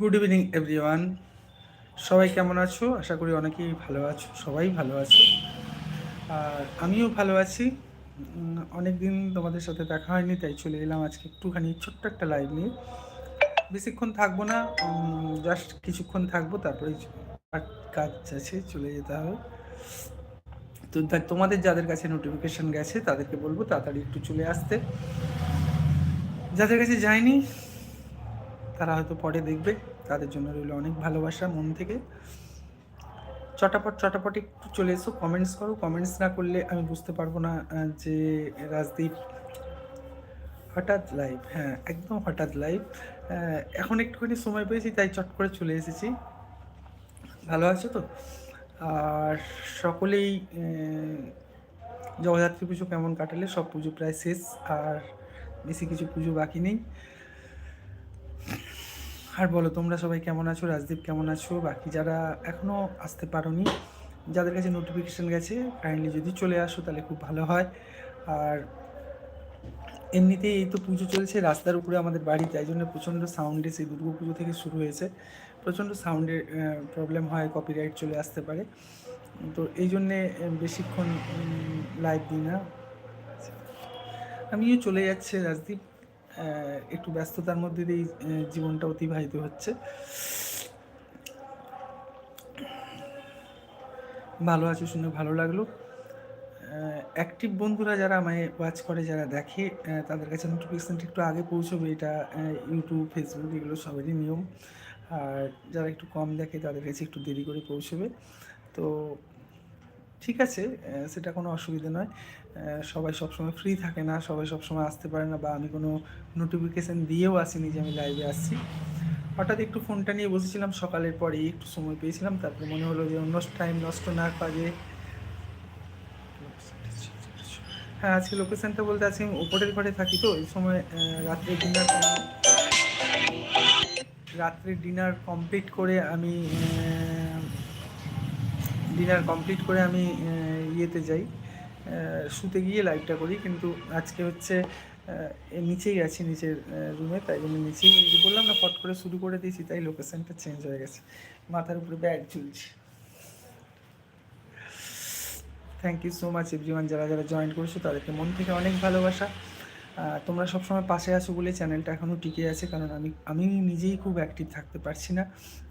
Good evening everyone সবাই কেমন আছো? আশা করি অনেকেই ভালো আছো, সবাই ভালো আছো। আর আমিও ভালো আছি। অনেক দিন তোমাদের সাথে দেখা হয়নি, তাই চলে এলাম আজকে একটুখানি ছোট্ট একটা লাইভ নিয়ে। বেশিক্ষণ থাকব না জাস্ট কিছুক্ষণ থাকব, তারপরে কাজ আছে, চলে যেতে হবে। তো তোমাদের যাদের কাছে নোটিফিকেশান গেছে, তাদেরকে বলব তাড়াতাড়ি একটু চলে আসতে। যাদের কাছে যায়নি, তারা হয়তো পরে দেখবে। তাদের জন্য রইল অনেক ভালোবাসা মন থেকে। চটাপট চটাপট একটু চলে এসো কমেন্টস করো। কমেন্টস না করলে আমি বুঝতে পারব না যে রাজদীপ হঠাৎ লাইভ হ্যাঁ একদম হঠাৎ লাইভ এখন একটুখানি সময় পেয়েছি, তাই চট করে চলে এসেছি। ভালো আছো তো? আর সকলেই জগদ্ধাত্রী পুজো কেমন কাটালে? সব পুজো প্রায় শেষ, আর বেশি কিছু পুজো বাকি নেই। আর বলো, তোমরা সবাই কেমন আছো? রাজদীপ কেমন আছো? বাকি যারা এখনও আসতে পারোনি, যাদের কাছে নোটিফিকেশান গেছে কাইন্ডলি যদি চলে আসো তাহলে খুব ভালো হয়। আর এমনিতেই এই তো পুজো চলছে, রাস্তার উপরে আমাদের বাড়ি, তাই জন্য প্রচণ্ড সাউন্ডে সেই দুর্গা পুজো থেকে শুরু হয়েছে। প্রচণ্ড সাউন্ডের প্রবলেম হয় কপিরাইট চলে আসতে পারে। তো এই জন্যে বেশিক্ষণ লাইভ দিই না। আমিও চলে যাচ্ছে, রাজদীপ। একটু ব্যস্ততার মধ্যে দিয়েই জীবনটা অতিবাহিত হচ্ছে। ভালো আছো শুনে ভালো লাগল। অ্যাক্টিভ বন্ধুরা যারা আমায় ওয়াচ করে, যারা দেখে তাদের কাছে নোটিফিকেশানটা একটু আগে পৌঁছবে। এটা ইউটিউব ফেসবুক এগুলো সবেরই নিয়ম। আর যারা একটু কম দেখে, তাদের কাছে একটু দেরি করে পৌঁছবে। তো ঠিক আছে সেটা কোনো অসুবিধা নয়। সবাই সবসময় ফ্রি থাকে না, সবাই সবসময় আসতে পারে না বা আমি কোনো নোটিফিকেশান দিয়েও আসিনি যে আমি লাইভে আসছি। হঠাৎ একটু ফোনটা নিয়ে বসেছিলাম, সকালের পরে একটু সময় পেয়েছিলাম, তারপরে মনে হলো যে অন্য টাইম নষ্ট না কাজে হ্যাঁ আজকে লোকেশানটা বলতে আজকে আমি ওপরের ঘরে থাকি তো, এই সময় রাত্রে ডিনার রাত্রে ডিনার কমপ্লিট করে আমি ডিনার কমপ্লিট করে আমি ইয়েতে যাই। শুতে গিয়ে লাইভটা করি, কিন্তু আজকে হচ্ছে নিচেই আছি নিচের রুমে তাই জন্য নিচেই বললাম না, ফট করে শুরু করে দিয়েছি, তাই লোকেশানটা চেঞ্জ হয়ে গেছে। মাথার উপরে ব্যাগ ঝুলছে। Thank you so much everyone যারা যারা জয়েন করেছ, তাদেরকে মন থেকে অনেক ভালোবাসা। তোমরা সবসময় পাশে আছো বলে চ্যানেলটা এখনও টিকে আছে, কারণ আমি আমি নিজেই খুব অ্যাক্টিভ থাকতে পারছি না।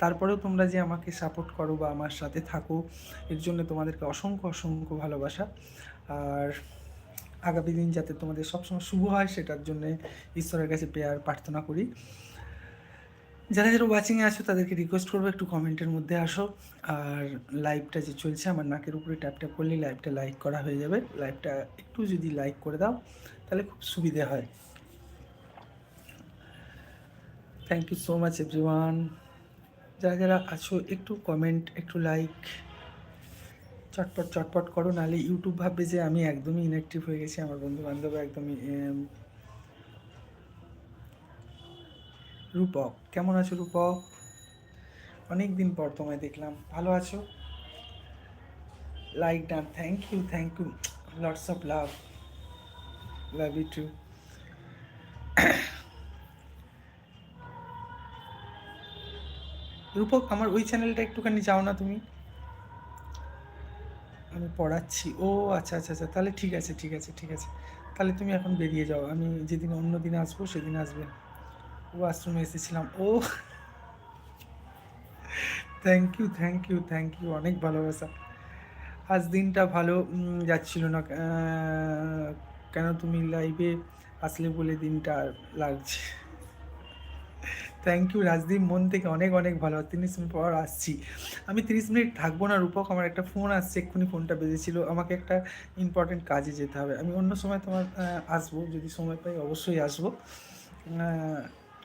তারপরেও তোমরা যে আমাকে সাপোর্ট করো বা আমার সাথে থাকো, এর জন্য তোমাদেরকে অসংখ্য অসংখ্য ভালোবাসা। আর আগামী দিন যাতে তোমাদের সবসময় শুভ হয়, সেটার জন্য ঈশ্বরের কাছে পেয়ার প্রার্থনা করি। যারা যারা ওয়াচিংয়ে আছো, তাদেরকে রিকোয়েস্ট করব, একটু কমেন্টের মধ্যে আসো। আর লাইভটা যে চলছে, আমার নাকের উপরে ট্যাপ ট্যাপ করলে লাইভটা লাইক করা হয়ে যাবে। লাইভটা একটু যদি লাইক করে দাও তাহলে খুব সুবিধে হয়। Thank you so much everyone যারা যারা আছো, একটু কমেন্ট একটু লাইক চটপট চটপট করো, নাহলে ইউটিউব ভাববে যে আমি একদমই ইনঅ্যাক্টিভ হয়ে গেছি, আমার বন্ধু বান্ধব একদমই রূপক। কেমন আছো, রূপক? অনেক দিন পর তোমায় দেখলাম। ভালো আছো? Like done thank you thank you lots of love love you too Rupak, আমার ওই চ্যানেলটা একটুখানি যাও না তুমি। আমি পড়াচ্ছি। ও আচ্ছা আচ্ছা আচ্ছা তাহলে ঠিক আছে ঠিক আছে ঠিক আছে। তাহলে তুমি এখন বেরিয়ে যাও। আমি যেদিন, অন্য দিন আসব, সেদিন আসবে। ও আশ্রমে এসেছিলাম। ও thank you thank you thank you অনেক ভালোবাসা। আজ দিনটা ভালো যাচ্ছিল না। কেন তুমি লাইভে আসলে বলে দিনটা লাগছে? Thank you Rajdeep. মন থেকে অনেক অনেক ভালো। তিরিশ মিনিট পর আসছি। আমি তিরিশ মিনিট থাকব না, রূপক। আমার একটা ফোন আসছে, এক্ষুনি ফোনটা বেজেছিল। আমাকে একটা ইম্পর্টেন্ট কাজে যেতে হবে। আমি অন্য সময় তোমার আসব। যদি সময় পাই অবশ্যই আসব।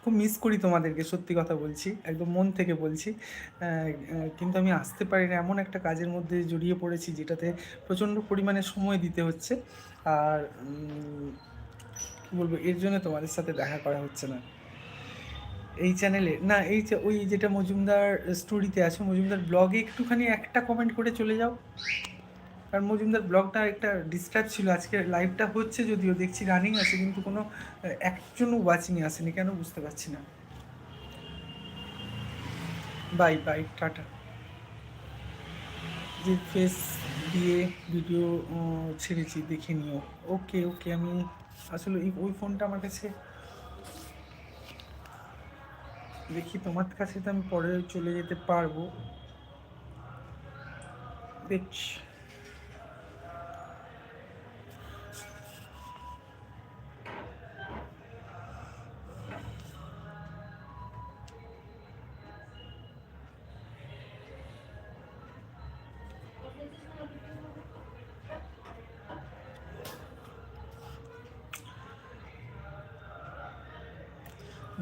খুব মিস করি তোমাদেরকে, সত্যি কথা বলছি। একদম মন থেকে বলছি। কিন্তু আমি আসতে পারি না। এমন একটা কাজের মধ্যে জড়িয়ে পড়েছি, যেটাতে প্রচণ্ড পরিমাণে সময় দিতে হচ্ছে। আর কী বলব, এর জন্য তোমাদের সাথে দেখা করা হচ্ছে না। এই চ্যানেলে না, এই ওই যেটা মজুমদার স্টোরিতে আছে, মজুমদার ব্লগে একটুখানি একটা কমেন্ট করে চলে যাও। কারণ মজুমদার ব্লগটা একটা ডিস্টার্ব ছিল, আজকে লাইভটা হচ্ছে যদিও, দেখছি রানিং আছে, কিন্তু কোনো একজনও ওয়াচিংয়ে আসেনি, কেন বুঝতে পারছি না। বাই বাই টাটা। যে ফেস দিয়ে ভিডিও ছেড়েছি, দেখে নিও। ওকে ওকে আমি আসলে ওই ফোনটা আমার কাছে দেখি, তোমার কাছে তো আমি পরে চলে যেতে পারব। দেখছি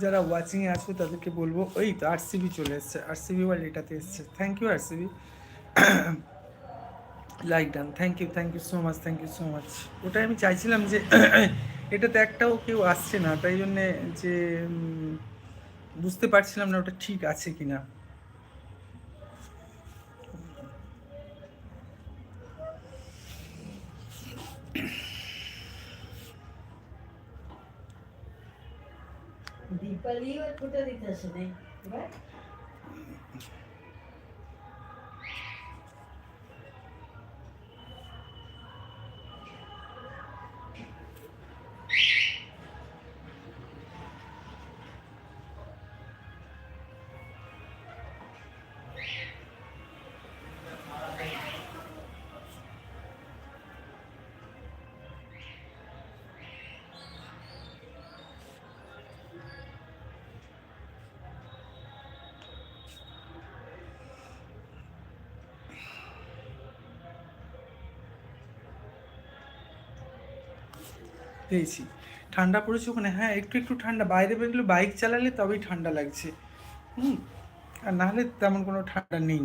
যারা ওয়াচিংয়ে আসবে, তাদেরকে বলব ওই তো আরসিবি চলে এসছে। আরসিবি ওয়ার্ল্ড এটাতে এসছে। Thank you RCB like done thank you thank you so much thank you so much ওটাই আমি চাইছিলাম যে, এটাতে একটাও কেউ আসছে না, তাই জন্যে যে বুঝতে পারছিলাম না ওটা ঠিক আছে কি না दीपावलीवर कुठं देत असं नाही बरं? পেয়েছি। ঠান্ডা পড়েছে ওখানে হ্যাঁ একটু একটু ঠান্ডা। বাইরে বেরোলে বাইক চালালে তবেই ঠান্ডা লাগছে। হুম, আর নাহলে তেমন কোনো ঠান্ডা নেই।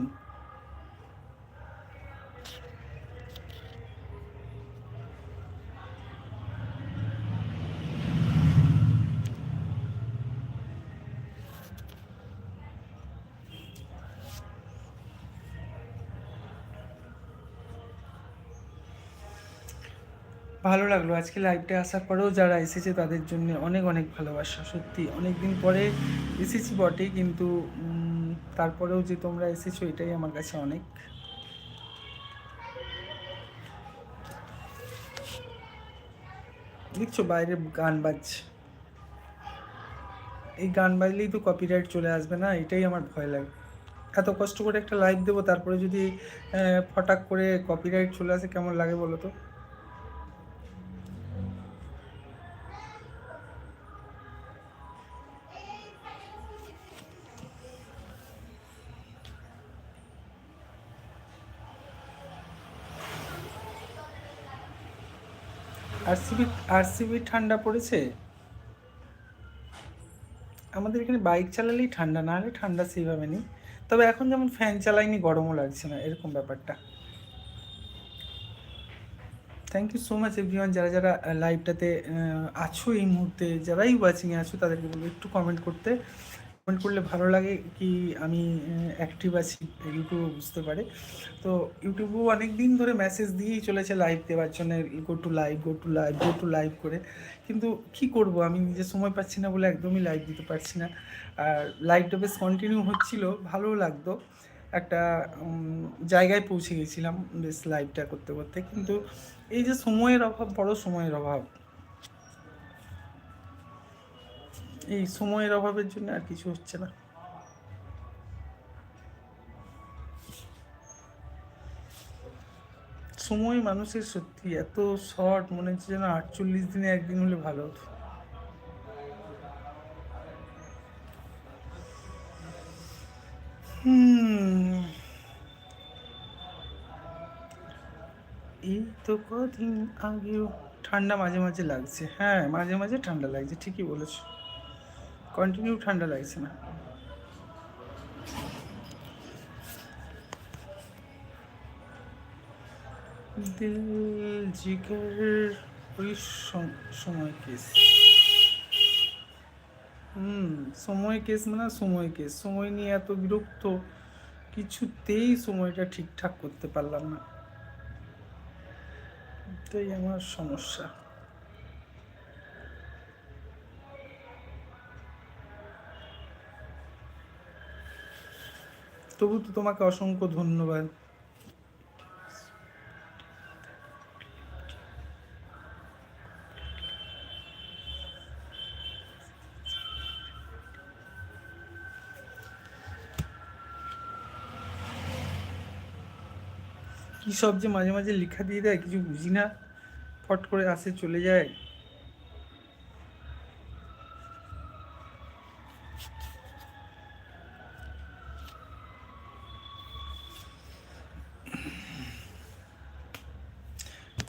ভালো লাগল। আজকে লাইভটা আসার পরেও যারা এসেছে তাদের জন্য অনেক অনেক ভালোবাসা। সত্যি অনেক দিন পরে এসেছি বটে, কিন্তু তারপরেও যে তোমরা এসেছ এটাই আমার কাছে অনেক। দেখছ বাইরে গান বাজছে। এই গান বাজলেই তো কপিরাইট চলে আসবে না, এটাই আমার ভয় লাগে। এত কষ্ট করে একটা লাইভ দেবো, তারপরে যদি ফটাক করে কপিরাইট চলে আসে, কেমন লাগে বলো তো? আরসিবি আরসিবি ঠান্ডা পড়েছে? আমাদের এখানে বাইক চালালেই ঠান্ডা না হলে ঠান্ডা সেইভাবে নেই। তবে এখন যেমন ফ্যান চালাইনি, গরমও লাগছে না, এরকম ব্যাপারটা। Thank you so much everyone যারা যারা লাইভটাতে আছো এই মুহূর্তে, যারাই ওয়াচিংয়ে আছো, তাদেরকে বলব একটু কমেন্ট করতে। কমেন্ট করলে ভালো লাগে কি আমি অ্যাক্টিভ আছি ইউটিউবে বুঝতে পারে। তো ইউটিউবেও অনেক দিন ধরে মেসেজ দিয়েই চলেছে লাইভ দেওয়ার জন্য go to live go to live go to live করে। কিন্তু কি করব, আমি নিজে সময় পাচ্ছি না বলে একদমই লাইভ দিতে পারছি না। আর লাইভটা বেশ কন্টিনিউ হচ্ছিল, ভালোও লাগতো। একটা জায়গায় পৌঁছে গেছিলাম বেশ লাইভটা করতে করতে। কিন্তু এই যে সময়ের অভাব, বড় সময়ের অভাব এই সময়ের অভাবের জন্য আর কিছু হচ্ছে না। সময় মানুষের সত্যি এত শর্ট, মনে হচ্ছে যেন আটচল্লিশ দিনে একদিন হলে ভালো হতো। এই তো কদিন আগেও ঠান্ডা মাঝে মাঝে লাগছে। হ্যাঁ মাঝে মাঝে ঠান্ডা লাগছে, ঠিকই বলেছ। কন্টিনিউ ঠান্ডা লাগছে না। দিল জিগর ওই সম- সময় কেস। হুম, সময় কেস মানে সময় কেস। সময় নিয়ে এত বিরক্ত, কিছুতেই সময়টা ঠিকঠাক করতে পারলাম না। এটাই আমার সমস্যা। তবু তো তোমাকে অসংখ্য ধন্যবাদ। কি সব যে মাঝে মাঝে লেখা দিয়ে দেয়, কিছু বুঝি না। ফট করে আসে চলে যায়।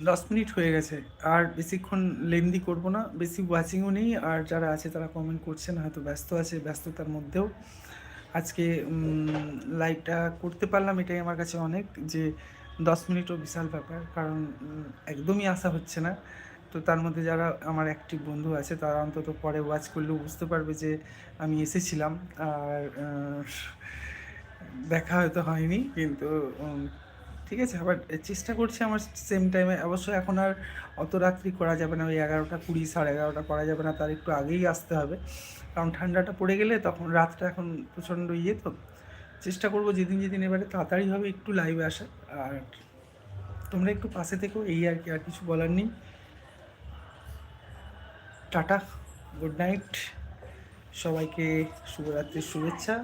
দশ মিনিট হয়ে গেছে। আর বেশিক্ষণ লেন্দি করব না, বেশি ওয়াচিংও নেই। আর যারা আছে তারা কমেন্ট করছেন, হয়তো ব্যস্ত আছে ব্যস্ততার মধ্যেও। আজকে লাইভটা করতে পারলাম, এটাই আমার কাছে অনেক যে দশ মিনিটও বিশাল ব্যাপার। কারণ একদমই আশা হচ্ছে না। তো তার মধ্যে যারা আমার অ্যাক্টিভ বন্ধু আছে, তারা অন্তত পরে ওয়াচ করলেও বুঝতে পারবে যে আমি এসেছিলাম। আর দেখা হয়তো হয়নি, কিন্তু ঠিক আছে আবার চেষ্টা করছি আমার সেম টাইমে অবশ্যই এখন আর অত রাত্রি করা যাবে না, ওই এগারোটা কুড়ি, সাড়ে এগারোটা করা যাবে না, তার একটু আগেই আসতে হবে। কারণ ঠান্ডাটা পড়ে গেলে তখন রাতটা এখন প্রচণ্ড ইয়ে তো চেষ্টা করব যেদিন যেদিন এবারে তাড়াতাড়ি হবে একটু লাইভে আসা। আর তোমরা একটু পাশে থেকো, এই আর কি, আর কিছু বলার নেই। টাটা গুড নাইট সবাইকে শুভরাত্রির শুভেচ্ছা।